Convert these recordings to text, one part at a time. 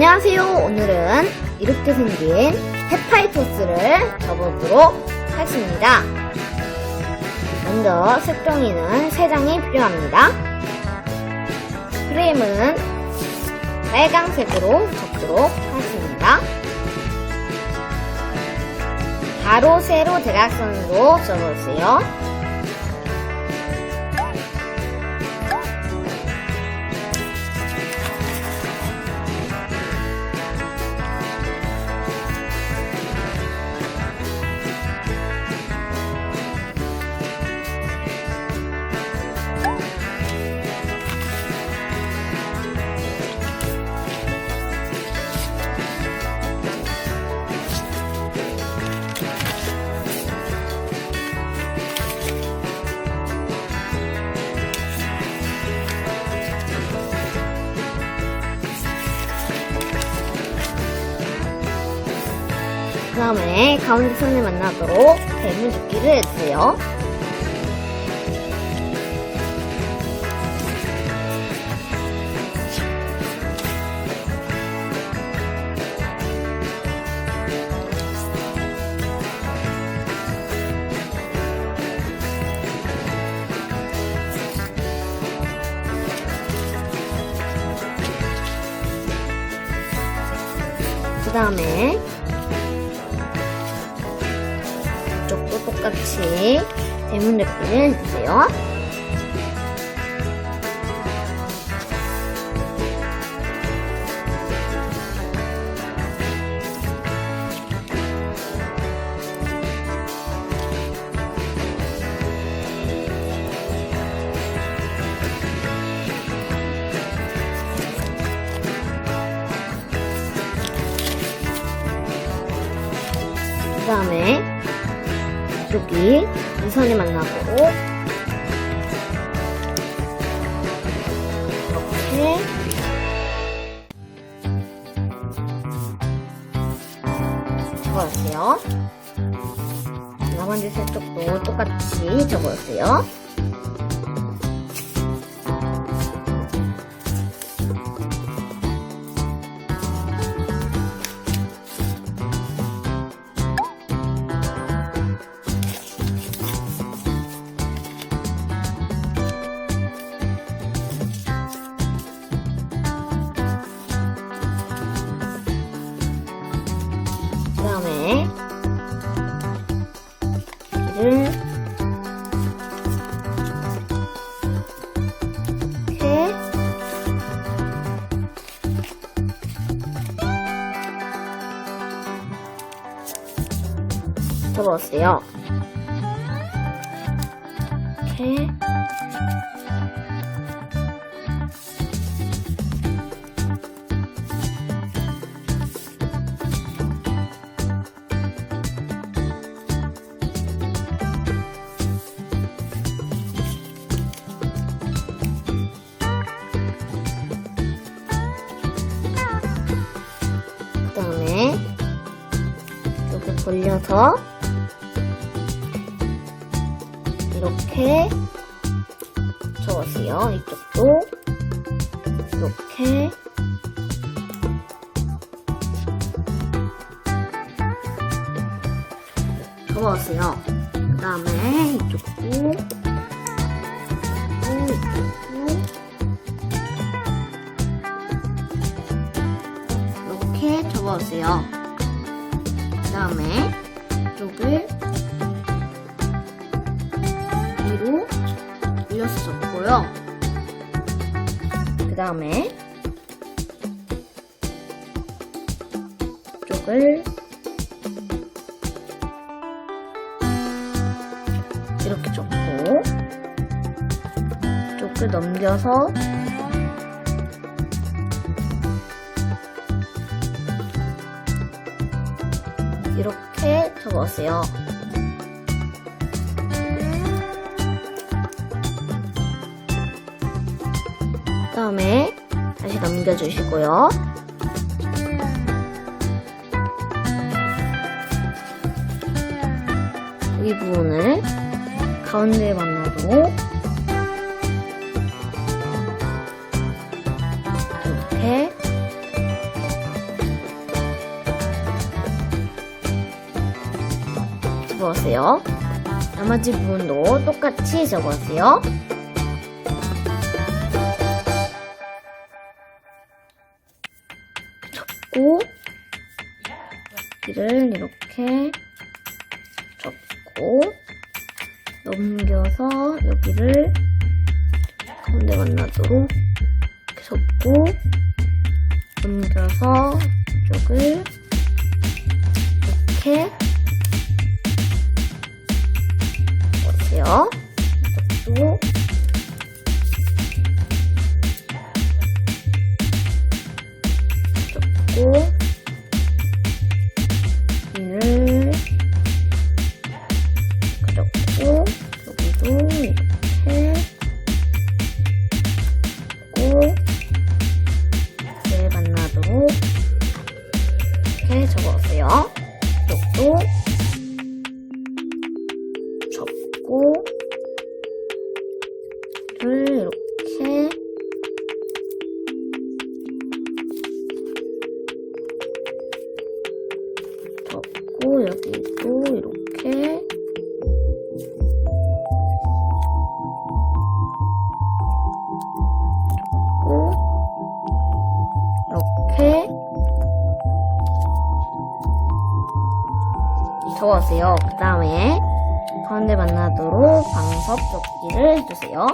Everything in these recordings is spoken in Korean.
안녕하세요. 오늘은 이렇게 생긴 헤파이토스를 접어보도록 하겠습니다. 먼저 색종이는 3장이 필요합니다. 프레임은 빨강색으로 접도록 하겠습니다. 가로, 세로, 대각선으로 접어주세요. 다음에 가운데 선을 만나도록 대문 줍기를 해주세요. 그 다음에 똑같이 대문 줍기를 해주세요. 이쪽이 이 선을 만나고 이렇게 접어주세요. 나머지 세 쪽도 똑같이 접어주세요. 접어주세요. 이렇게 그 다음에 이렇게 돌려서 이렇게 접으세요. 이쪽도 이렇게 접어주세요. 그 다음에 이쪽도 이렇게 접어주세요. 그 다음에 이쪽을 올려서 접고요. 그 다음에 이쪽을 이렇게 접고 이쪽을 넘겨서 이렇게 접으세요. 다음에 다시 넘겨주시고요. 이 부분을 가운데 만나고 이렇게 접어주세요. 나머지 부분도 똑같이 접어주세요. 여기를 이렇게 적고 넘겨서 여기를 가운데 만나도록 적고 넘겨서 이쪽을 이렇게 보세요. 이쪽도 적고 여기도 이렇게 이렇게 적어주세요. 그 다음에 가운데 만나도록 방석 접기를 해주세요.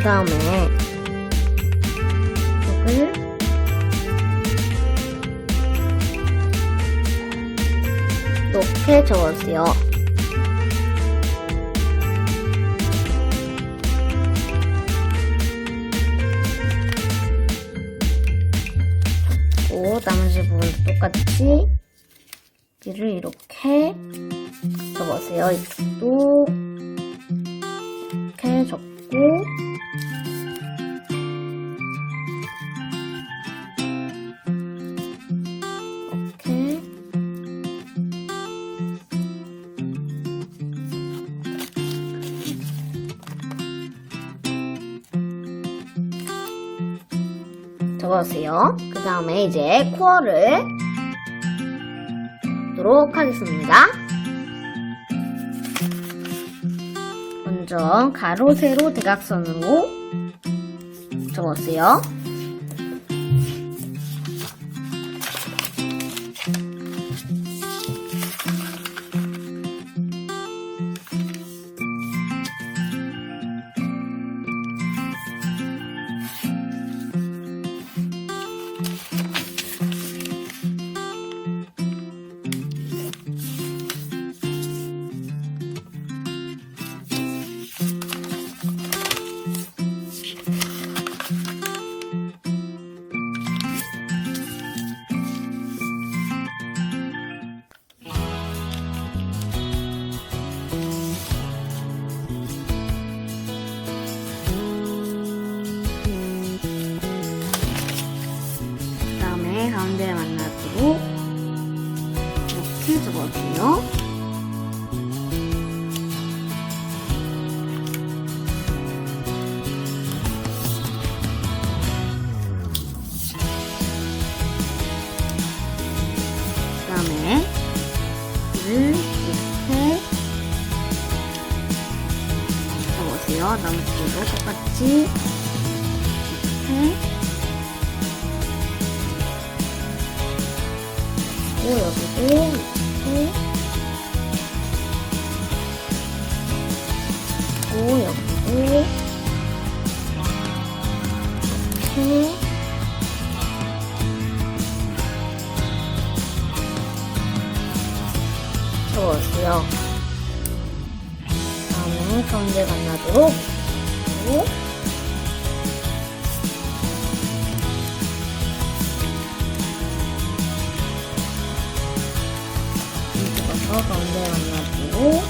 그 다음에 이걸 이렇게 적어주세요. 고 나머지 부분도 똑같이 길을 이렇게 적어주세요. 이쪽도 이렇게 적고 적어주세요. 그 다음에 이제 코어를 하도록 하겠습니다. 먼저 가로, 세로, 대각선으로 적어주세요. 나머지도 똑같이 이쪽에서 가운데 만나고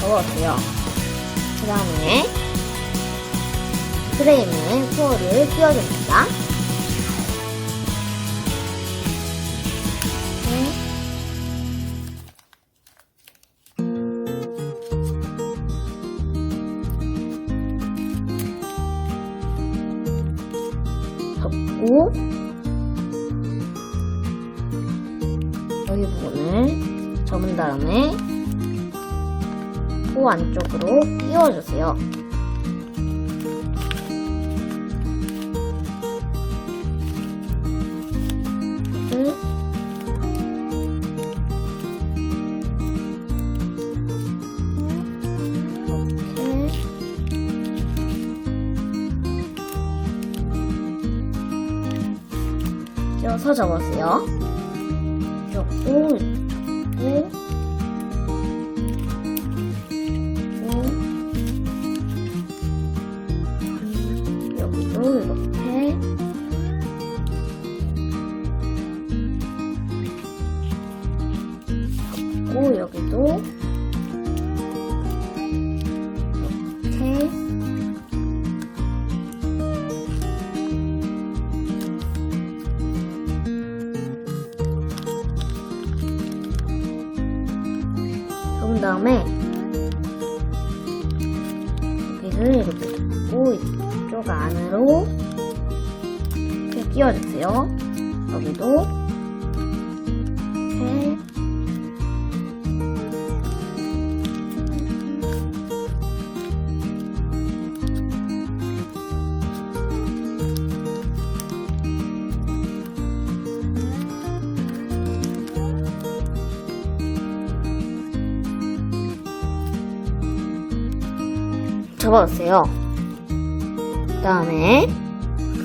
적어주세요. 그 다음에 프레임에 코어를 끼워줍니다. 여기 부분을 접은 다음에 코 안쪽으로 끼워주세요. 끼워서 접으세요. 접고 그리고 여기도 이렇게 이렇게 잡고 이쪽 안으로 이렇게 끼워주세요. 여기도 접어주세요. 그 다음에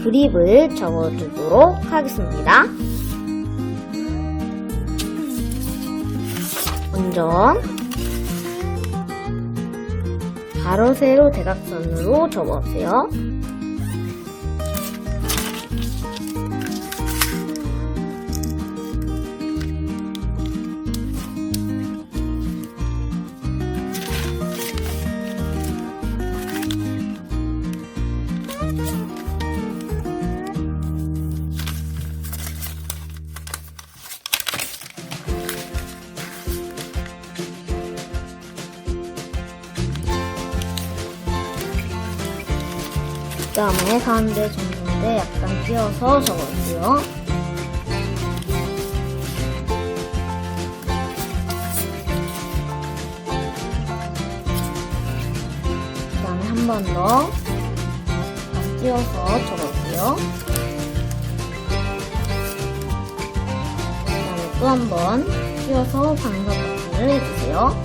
그립을 접어주도록 하겠습니다. 먼저 가로 세로 대각선으로 접어주세요. 그 다음에 가운데 정도인데 약간 끼워서 접어주세요. 그 다음에 한 번 더 끼워서 접어주세요. 그 다음에 또 한 번 끼워서 버튼을 해주세요.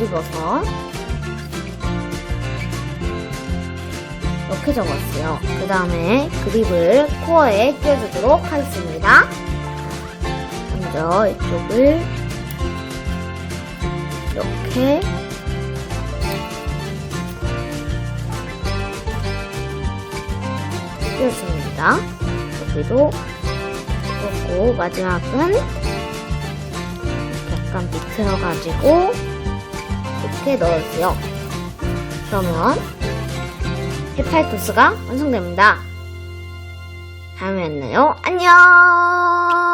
뒤집어서 이렇게 접었어요. 그 다음에 그립을 코어에 끼워주도록 하겠습니다. 먼저 이쪽을 이렇게 끼워줍니다. 여기도 그렇고 마지막은 약간 비틀어가지고 이렇게 넣어주세요. 그러면 헤파이토스가 완성됩니다. 다음에 만나요. 안녕!